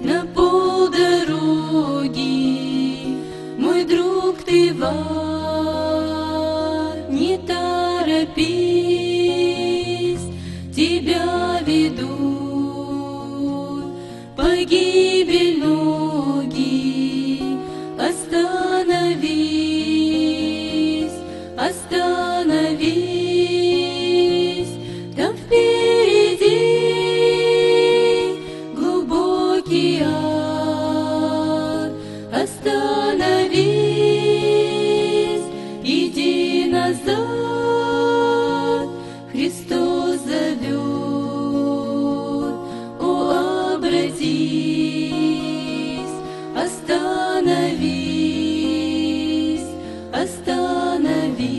на полдороги, мой друг ты в не торопись, тебя ведут погибель о, обратись, остановись, остановись.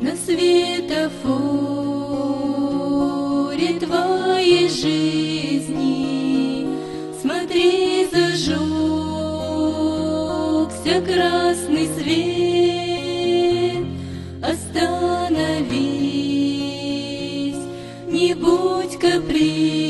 На светофоре твоей жизни Смотри, зажегся красный свет Остановись, не будь капризным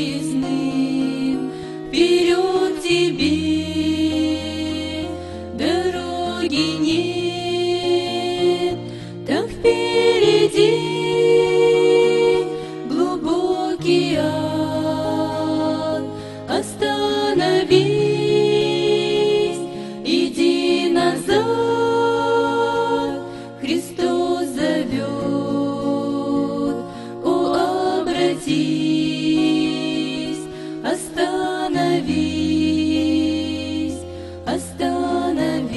о, обратись Остановись, остановись.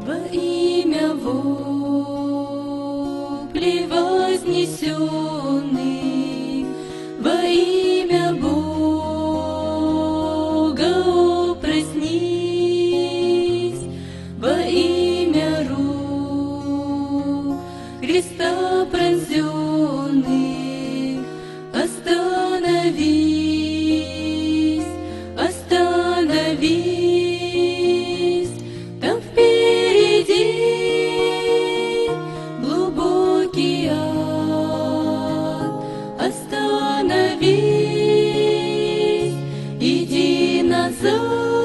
Во имя вопли вознесенных Soon.